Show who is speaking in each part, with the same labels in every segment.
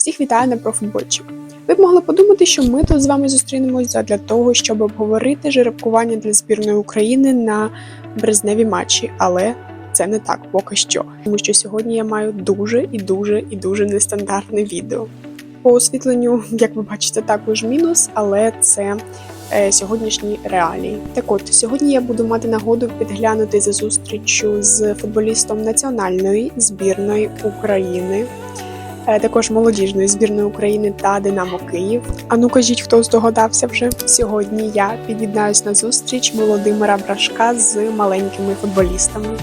Speaker 1: Всіх вітаю на профутбольчик. Ви б могли подумати, що ми тут з вами зустрінемось для того, щоб обговорити жеребкування для збірної України на березневі матчі, але це не так поки що, тому що сьогодні я маю дуже і дуже і дуже нестандартне відео. По освітленню, як ви бачите, також мінус, але це е, сьогоднішні реалії. Так от сьогодні я буду мати нагоду підглянути за зустріччю з футболістом національної збірної України. Е, Також молодіжної збірної України та Динамо Київ. А ну кажіть, хто здогадався вже сьогодні. Я під'єднаюсь на зустріч Володимира Брашка з маленькими футболістами.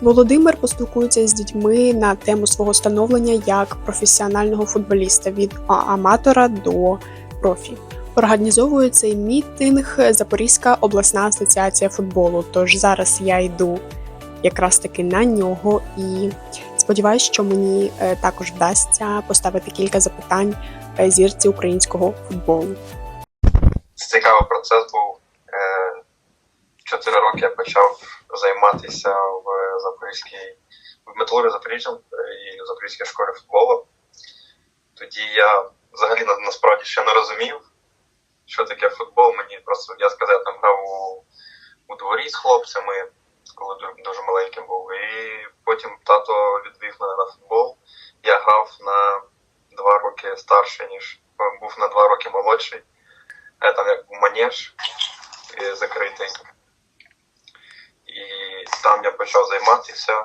Speaker 1: Володимир поспілкується з дітьми на тему свого становлення як професіонального футболіста від аматора до профі. Організовує цей мітинг Запорізька обласна асоціація футболу. Тож зараз я йду якраз таки на нього і сподіваюся, що мені е, також вдасться поставити кілька запитань е, зірці українського футболу.
Speaker 2: Це цікавий процес був. Е, Чотири роки я почав займатися в Запорізькій в металурі Запоріжжя і в Запорізькій школі футболу. Тоді я взагалі насправді ще не розумів, що таке футбол. Мені просто я сказав, я там грав у, у дворі з хлопцями, коли дуже маленьким був. І потім тато відвів мене на футбол. Я грав на два роки старше, ніж був на два роки молодший. Я там як манеж е, закритий. І там я почав займатися.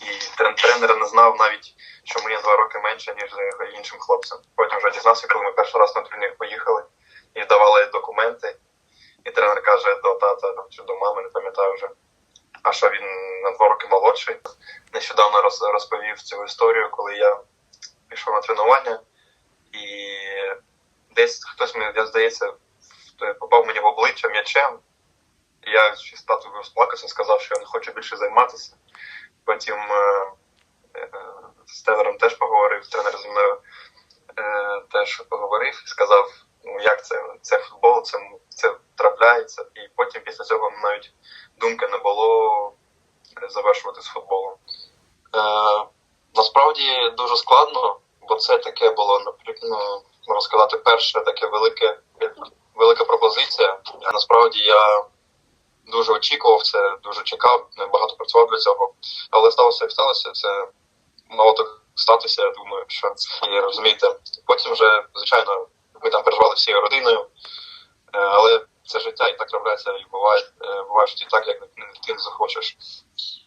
Speaker 2: І трен- тренер не знав навіть, що мені два роки менше, ніж іншим хлопцям. Потім вже дізнався, коли ми перший раз на турнір поїхали і давали документи. І тренер каже до тата чи до мами, не пам'ятаю вже. А що він на два роки молодший. Нещодавно роз- розповів цю історію, коли я пішов на тренування, і десь хтось мені, я здається, попав мені в обличчя м'ячем. Я ще розплакався, сказав, що я не хочу більше займатися. Потім е, е, з тренером теж поговорив, тренер зі мною е, теж поговорив і сказав, ну як це, це футбол, це, це трапляється. І потім після цього навіть думки не було е, завершувати з футболом. Е, насправді дуже складно, бо це таке було, наприклад, ну, сказати, перше таке велике, велика пропозиція. Насправді я дуже очікував це, дуже чекав, багато працював для цього. Але сталося як сталося. Це мало так статися, я думаю, що і розумієте. Потім вже, звичайно, ми там переживали всією родиною, е, але це життя і так трапляється, і буває, е, буває житті так, як не- ти не захочеш.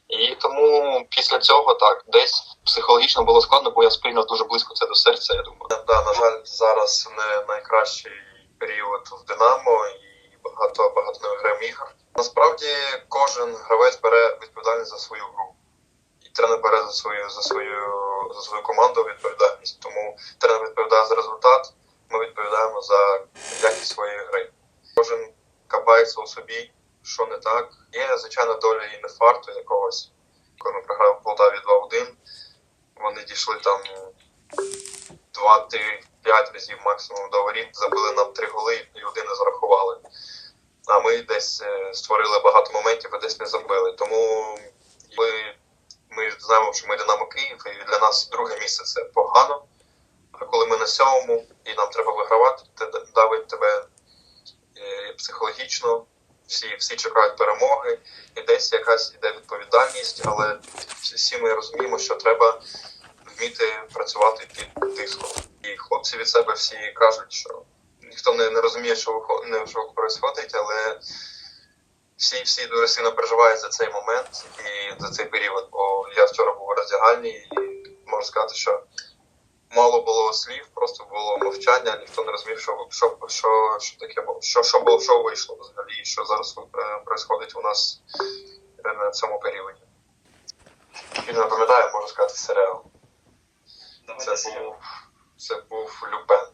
Speaker 2: І тому після цього так, десь психологічно було складно, бо я сприйняв дуже близько це до серця, я думаю. Да, на жаль, зараз не найкращий період в Динамо і багато багато граємо ігор. Насправді кожен гравець бере відповідальність за свою гру. І тренер бере за свою за свою за свою команду відповідальність. Тому тренер відповідає за результат, ми відповідаємо за якість своєї гри. Кожен кабається у собі, що не так. Є, звичайно, доля і нефарту якогось. Коли ми програли в Полтаві 2-1, вони дійшли там 2-3-5 разів максимум до воріт, забили нам 3 голи і один не зарахували. А ми десь е, створили багато моментів, а десь не забили. Тому ми, ми знаємо, що ми Динамо Київ, і для нас друге місце це погано. А коли ми на сьомому і нам треба вигравати, це давить тебе е, психологічно. Всі, всі чекають перемоги, і десь якась іде відповідальність, але всі ми розуміємо, що треба вміти працювати під тиском. І хлопці від себе всі кажуть, що ніхто не, не розуміє, що не, що відбувається, але всі, всі дуже сильно переживають за цей момент і за цей період. Бо я вчора був у роздягальні і можу сказати, що мало було слів, просто було мовчання, ніхто не розумів, що, що, що, що таке було, що, що було, що вийшло взагалі, що зараз відбувається у нас е, на цьому періоді. І не пам'ятаю, можу сказати, серіал. Це був, це був Люпен,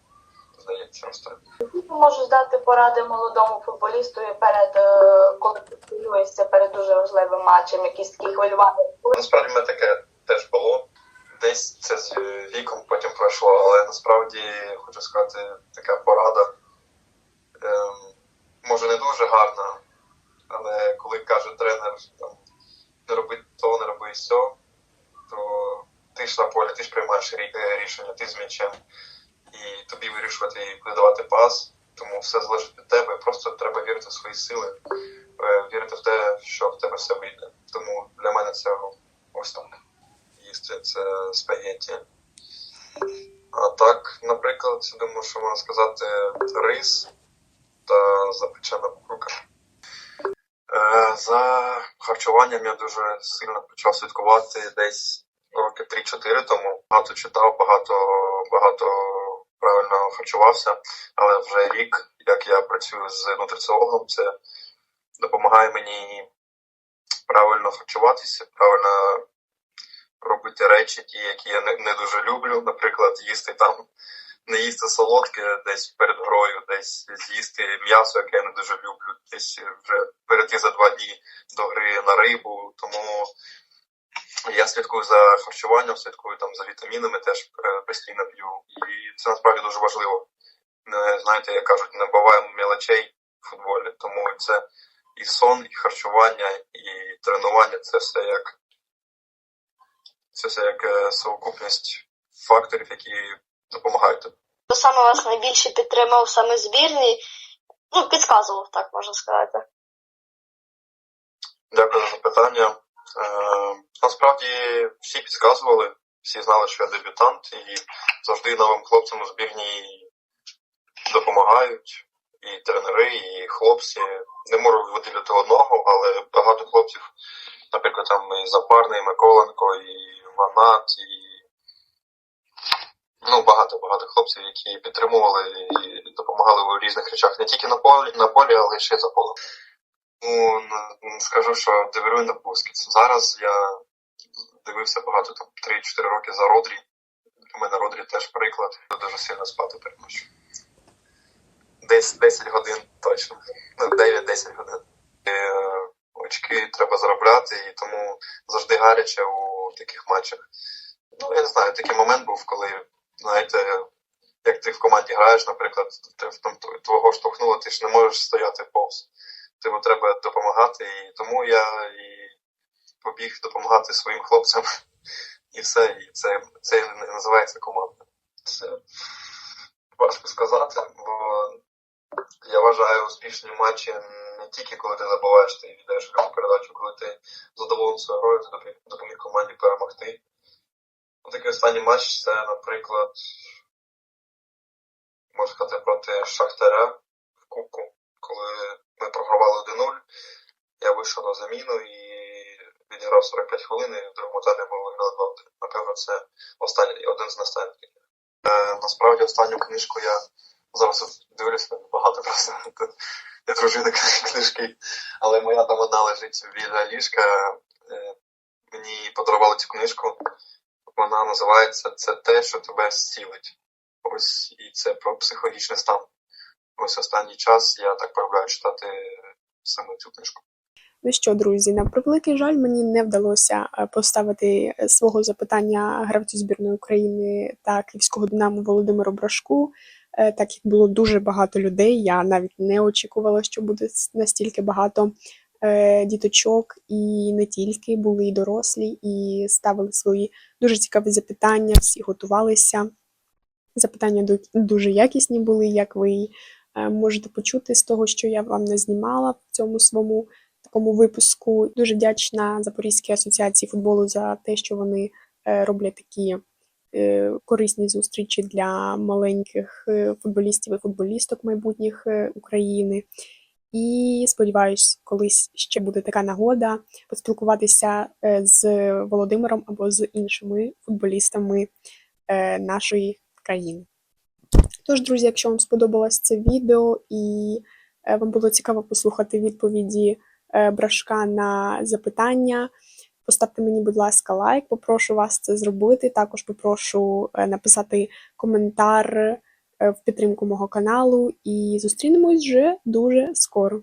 Speaker 2: здається, останній.
Speaker 3: Які можу здати поради молодому футболісту перед е, коли ти хвилюєшся перед дуже важливим матчем, якісь такі хвилювання.
Speaker 2: Насправді в мене таке теж було. Десь це з віком потім пройшло, але насправді хочу сказати, така порада. Ем, може не дуже гарна, але коли каже тренер, там, не роби то, не роби сьо, то ти ж на полі, ти ж приймаєш е, рішення, ти з м'ячем. і тобі вирішувати, і куди давати пас. Тому все залежить від тебе. Просто треба вірити в свої сили, е, вірити в те, що в тебе все вийде. Тому для мене це ось так. Їсти це спагетті. А так, наприклад, я думаю, що можна сказати рис та запечена курка. Е, За харчуванням я дуже сильно почав слідкувати десь роки 3-4 тому. Багато читав, багато, багато правильно харчувався, але вже рік, як я працюю з нутриціологом, це допомагає мені правильно харчуватися, правильно робити речі, ті, які я не, не дуже люблю, наприклад, їсти там, не їсти солодке десь перед грою, десь з'їсти м'ясо, яке я не дуже люблю, десь вже перейти за два дні до гри на рибу. Тому я слідкую за харчуванням, слідкую там за вітамінами, теж е, постійно п'ю. І це насправді дуже важливо. Знаєте, як кажуть, не буває мелочей в футболі. Тому це і сон, і харчування, і тренування це все як це все як е, совокупність факторів, які допомагають тобі.
Speaker 4: Хто саме вас найбільше підтримав саме збірні? Ну, підказував, так можна сказати.
Speaker 2: Дякую за запитання. Е, насправді всі підказували, всі знали, що я дебютант, і завжди новим хлопцям у збірній допомагають. І тренери, і хлопці. Не можу виділити одного, але багато хлопців, наприклад, там і Запарний, і Миколенко, і Ванат, і ну, багато багато хлопців, які підтримували і допомагали у різних речах, не тільки на полі, на полі, але й ще й за полем. Ну, скажу, що Деверюй на Бускіц. Зараз я дивився багато там 3-4 роки за Родрі. Для мене Родрі теж приклад. Дуже сильно спати переношу. Десь 10 годин точно. Ну, 9-10 годин. Е, очки треба заробляти, і тому завжди гаряче у таких матчах. Ну, я не знаю, такий момент був, коли, знаєте, як ти в команді граєш, наприклад, ти там твого штовхнуло, ти ж не можеш стояти повз. Тобі треба допомагати, і тому я і побіг допомагати своїм хлопцям. І все, і це, це не називається команда. Це важко сказати, бо я вважаю успішні матчі тільки коли ти забуваєш, ти йдеш грати передачу, коли ти задоволений своєю грою, ти допоміг, команді перемогти. Ну, Такий останній матч це, наприклад, можна сказати, проти Шахтаря в Кубку, коли ми програвали 1-0. Я вийшов на заміну і відіграв 45 хвилин, і в другому таймі ми виграли 2-1. Напевно, це останній, один з останніх. Е, насправді останню книжку я зараз дивлюся багато просто. Я дружина книжки, але моя там одна лежить біля ліжка. Е, Мені подарували цю книжку. Вона називається Це те, що тебе зцілить. Ось і це про психологічний стан. Ось останній час я так полюбляю читати саме цю книжку.
Speaker 1: Ну що, друзі, на превеликий жаль, мені не вдалося е, поставити свого запитання гравцю збірної України та київського динамо Володимиру Брашку, так як було дуже багато людей. Я навіть не очікувала, що буде настільки багато е, діточок, і не тільки були і дорослі, і ставили свої дуже цікаві запитання, всі готувалися. Запитання дуже якісні були, як ви е, можете почути з того, що я вам не знімала в цьому своєму такому випуску. Дуже вдячна Запорізькій асоціації футболу за те, що вони е, роблять такі е, корисні зустрічі для маленьких е, футболістів і футболісток майбутніх е, України. І сподіваюсь, колись ще буде така нагода поспілкуватися е, з Володимиром або з іншими футболістами е, нашої країни. Тож, друзі, якщо вам сподобалось це відео і е, вам було цікаво послухати відповіді е, Брашка на запитання, поставте мені, будь ласка, лайк, попрошу вас це зробити. Також попрошу е, написати коментар е, в підтримку мого каналу і зустрінемось вже дуже скоро.